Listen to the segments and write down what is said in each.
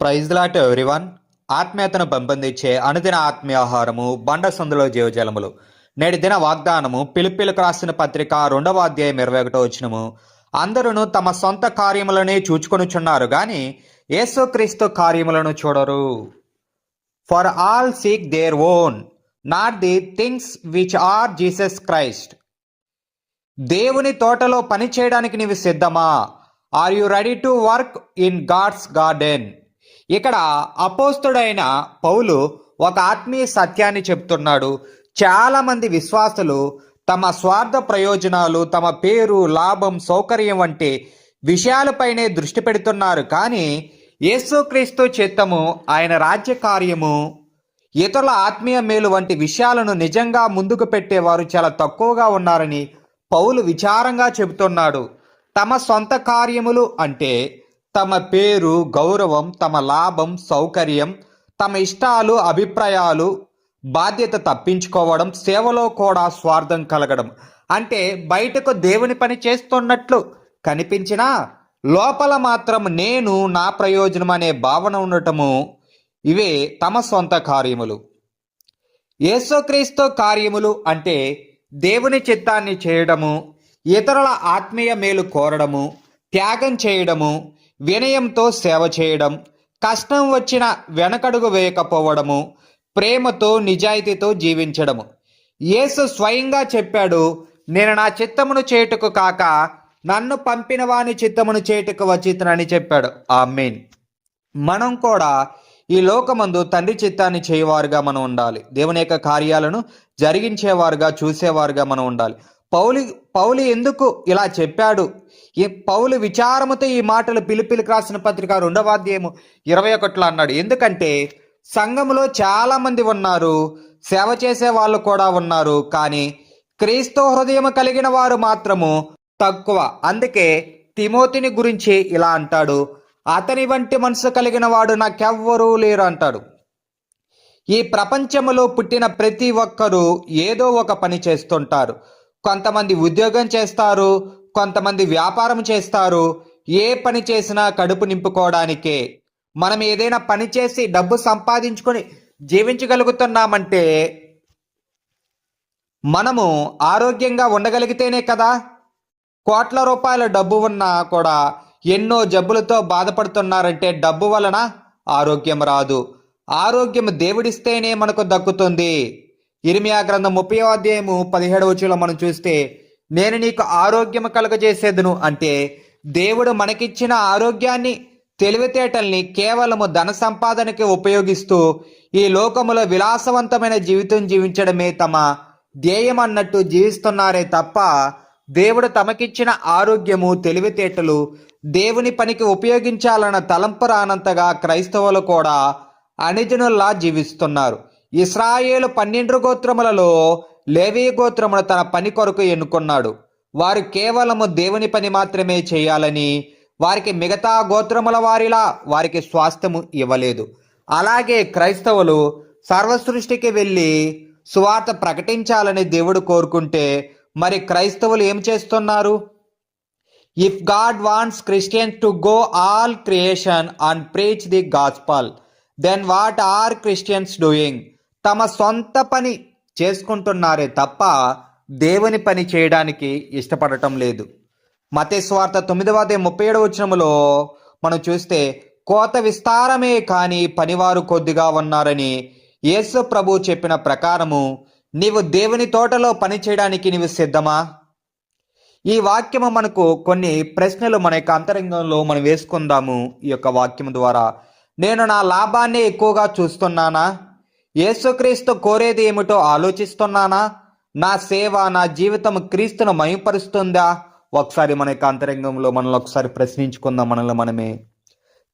Praise lot everyone. ఆత్మీయతను పెంపొందించే అనుదిన ఆత్మీయాహారము బండ సందులో జీవజలములు. నేటి దిన వాగ్దానము పిలుపులకు రాసిన పత్రిక రెండవ అధ్యాయం ఇరవై ఒకటో వచ్చినము అందరూ తమ సొంత కార్యములనే చూచుకొనుచున్నారు గాని యేసుక్రీస్తు కార్యములను చూడరు. For all seek their own not the things which are Jesus Christ దేవుని తోటలో పని చేయడానికి నీవు సిద్ధమా? Are you ready to work in God's garden ఇక్కడ అపోస్తుడైన పౌలు ఒక ఆత్మీయ సత్యాన్ని చెప్తున్నాడు చాలామంది విశ్వాసులు తమ స్వార్థ ప్రయోజనాలు తమ పేరు లాభం సౌకర్యం వంటి విషయాలపైనే దృష్టి పెడుతున్నారు. కానీ యేసుక్రీస్తు చిత్తము ఆయన రాజ్య కార్యము ఇతరుల ఆత్మీయ మేలు వంటి విషయాలను నిజంగా ముందుకు పెట్టేవారు చాలా తక్కువగా ఉన్నారని పౌలు విచారంగా చెబుతున్నాడు. తమ సొంత కార్యములు అంటే తమ పేరు గౌరవం తమ లాభం సౌకర్యం తమ ఇష్టాలు అభిప్రాయాలు బాధ్యత తప్పించుకోవడం సేవలో కూడా స్వార్థం కలగడం. అంటే బయటకు దేవుని పని చేస్తున్నట్లు కనిపించినా లోపల మాత్రం నేను నా ప్రయోజనం అనే భావన ఉండటము ఇవే తమ సొంత కార్యములు. యేసుక్రీస్తు కార్యములు అంటే దేవుని చిత్తాన్ని చేయడము ఇతరుల ఆత్మీయ మేలు కోరడము త్యాగం చేయడము వినయంతో సేవ చేయడం కష్టం వచ్చిన వెనకడుగు వేయకపోవడము ప్రేమతో నిజాయితీతో జీవించడము. యేసు స్వయంగా చెప్పాడు నేను నా చిత్తమును చేటుకు కాక నన్ను పంపిన వాని చిత్తమును చేటుకు వచ్చితనని చెప్పాడు. ఆ మెయిన్ మనం కూడా ఈ లోకమందు తండ్రి చిత్తాన్ని చేయవారుగా మనం ఉండాలి. దేవుని యొక్క కార్యాలను జరిగించేవారుగా చూసేవారుగా మనం ఉండాలి. పౌలి పౌలి ఎందుకు ఇలా చెప్పాడు? ఈ పౌలు విచారముతో ఈ మాటలు పిలిపిలికి రాసిన పత్రిక రెండవ అధ్యాయము ఇరవై ఒకటిలో అన్నాడు. ఎందుకంటే సంఘములో చాలామంది ఉన్నారు సేవ చేసే వాళ్ళు కూడా ఉన్నారు కానీ క్రీస్తు హృదయం కలిగిన వారు మాత్రము తక్కువ. అందుకే తిమోతిని గురించి ఇలా అంటాడు అతని వంటి మనసు కలిగిన వాడు నాకెవ్వరూ లేరు అంటాడు. ఈ ప్రపంచములో పుట్టిన ప్రతి ఒక్కరూ ఏదో ఒక పని చేస్తుంటారు. కొంతమంది ఉద్యోగం చేస్తారు కొంతమంది వ్యాపారం చేస్తారు. ఏ పని చేసినా కడుపు నింపుకోవడానికే. మనం ఏదైనా పని చేసి డబ్బు సంపాదించుకొని జీవించగలుగుతున్నామంటే మనము ఆరోగ్యంగా ఉండగలిగితేనే కదా. కోట్ల రూపాయల డబ్బు ఉన్నా కూడా ఎన్నో జబ్బులతో బాధపడుతున్నారంటే డబ్బు వలన ఆరోగ్యం రాదు. ఆరోగ్యం దేవుడిస్తేనే మనకు దక్కుతుంది. ఇరిమియా గ్రంథం ముప్పై అధ్యాయము పదిహేడవ వచ్చులో మనం చూస్తే నేను నీకు ఆరోగ్యం కలుగజేసేదును అంటే దేవుడు మనకిచ్చిన ఆరోగ్యాన్ని తెలివితేటల్ని కేవలము ధన సంపాదనకి ఉపయోగిస్తూ ఈ లోకములో విలాసవంతమైన జీవితం జీవించడమే తమ ధ్యేయం అన్నట్టు జీవిస్తున్నారే తప్ప దేవుడు తమకిచ్చిన ఆరోగ్యము తెలివితేటలు దేవుని పనికి ఉపయోగించాలన్న తలంపు రానంతగా క్రైస్తవులు కూడా అనిజనుల్లా జీవిస్తున్నారు. ఇస్రాయేలు పన్నెండు గోత్రములలో లేవీ గోత్రమును తన పని కొరకు ఎన్నుకున్నాడు. వారు కేవలము దేవుని పని మాత్రమే చేయాలని వారికి మిగతా గోత్రముల వారిలా వారికి స్వాస్థ్యము ఇవ్వలేదు. అలాగే క్రైస్తవులు సర్వసృష్టికి వెళ్ళి సువార్త ప్రకటించాలని దేవుడు కోరుకుంటే మరి క్రైస్తవులు ఏం చేస్తున్నారు? If God wants Christians to go all creation and preach the gospel then what are Christians doing తమ సొంత పని చేసుకుంటున్నారే తప్ప దేవుని పని చేయడానికి ఇష్టపడటం లేదు. మతేశ్వార్త తొమ్మిదవ అధ్యాయం ముప్పై ఏడవ వచనములో మనం చూస్తే కోత విస్తారమే కానీ పనివారు కొద్దిగా ఉన్నారని యేసు ప్రభు చెప్పిన ప్రకారము నీవు దేవుని తోటలో పని చేయడానికి నీవు సిద్ధమా? ఈ వాక్యము మనకు కొన్ని ప్రశ్నలు మన యొక్క అంతరంగంలో మనం వేసుకుందాము ఈ యొక్క వాక్యము ద్వారా. నేను నా లాభాన్ని ఎక్కువగా చూస్తున్నానా? యేసుక్రీస్తు కోరేది ఏమిటో ఆలోచిస్తున్నానా? నా సేవ నా జీవితం క్రీస్తును మయంపరుస్తుందా ఒకసారి మన యొక్క అంతరంగంలో మనల్ని ఒకసారి ప్రశ్నించుకుందాం మనల్ని మనమే.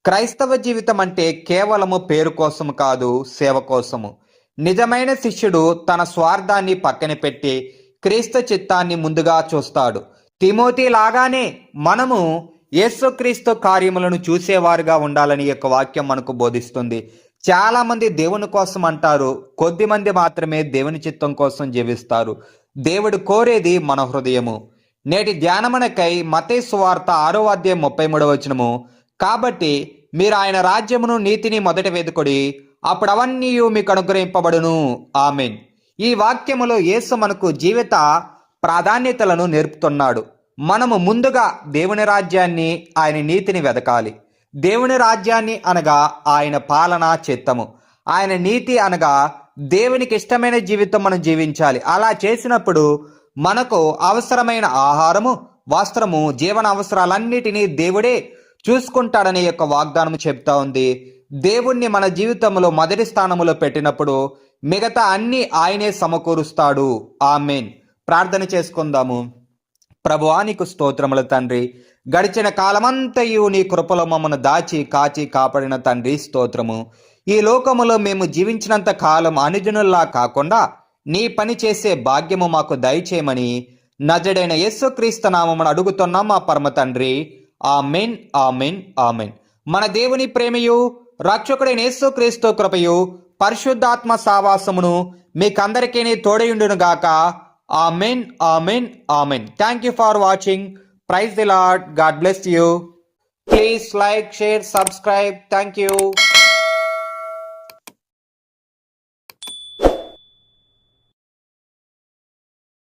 క్రైస్తవ జీవితం అంటే కేవలము పేరు కోసం కాదు సేవ కోసము. నిజమైన శిష్యుడు తన స్వార్థాన్ని పక్కన పెట్టి క్రీస్తు చిత్తాన్ని ముందుగా చూస్తాడు. తిమోతి లాగానే మనము యేసుక్రీస్తు కార్యములను చూసేవారుగా ఉండాలని యొక్క వాక్యం మనకు బోధిస్తుంది. చాలామంది దేవుని కోసం అంటారు కొద్దిమంది మాత్రమే దేవుని చిత్తం కోసం జీవిస్తారు. దేవుడు కోరేది మన హృదయము. నేటి ధ్యానమునకై మతే సువార్త ఆరో అధ్యాయం ముప్పై మూడవ వచనము. కాబట్టి మీరు ఆయన రాజ్యమును నీతిని మొదట వెదుకొడి అప్పుడు అవన్నీ మీకు అనుగ్రహింపబడును. ఆమెన్. ఈ వాక్యములో యేసు మనకు జీవిత ప్రాధాన్యతలను నేర్పుతున్నాడు. మనము ముందుగా దేవుని రాజ్యాన్ని ఆయన నీతిని వెదకాలి. దేవుని రాజ్యాన్ని అనగా ఆయన పాలన చిత్తము. ఆయన నీతి అనగా దేవునికి ఇష్టమైన జీవితం మనం జీవించాలి. అలా చేసినప్పుడు మనకు అవసరమైన ఆహారము వస్త్రము జీవన అవసరాలన్నిటినీ దేవుడే చూసుకుంటాడనే యొక్క వాగ్దానం చెప్తా ఉంది. దేవుణ్ణి మన జీవితంలో మొదటి స్థానంలో పెట్టినప్పుడు మిగతా అన్ని ఆయనే సమకూరుస్తాడు. ఆమెన్. ప్రార్థన చేసుకుందాము. ప్రభువా నీకు తండ్రి. గడిచిన కాలమంతయు నీ కృపలో మమ్మను దాచి కాచి కాపాడిన తండ్రి స్తోత్రము. ఈ లోకములో మేము జీవించినంత కాలం అనుజనుల్లా కాకుండా నీ పని చేసే భాగ్యము మాకు దయచేయమని నజడైన యేసుక్రీస్తు నామమును అడుగుతున్నాం మా పరమ తండ్రి. ఆమెన్ ఆమెన్ ఆమెన్. మన దేవుని ప్రేమయు రక్షకుడైన యేసుక్రీస్తు కృపయు పరిశుద్ధాత్మ సావాసమును మీకందరికీ తోడయుండును గాక Amen, Amen, Amen. Thank you for watching. Praise the Lord. God bless you. Please like, share, subscribe. Thank you.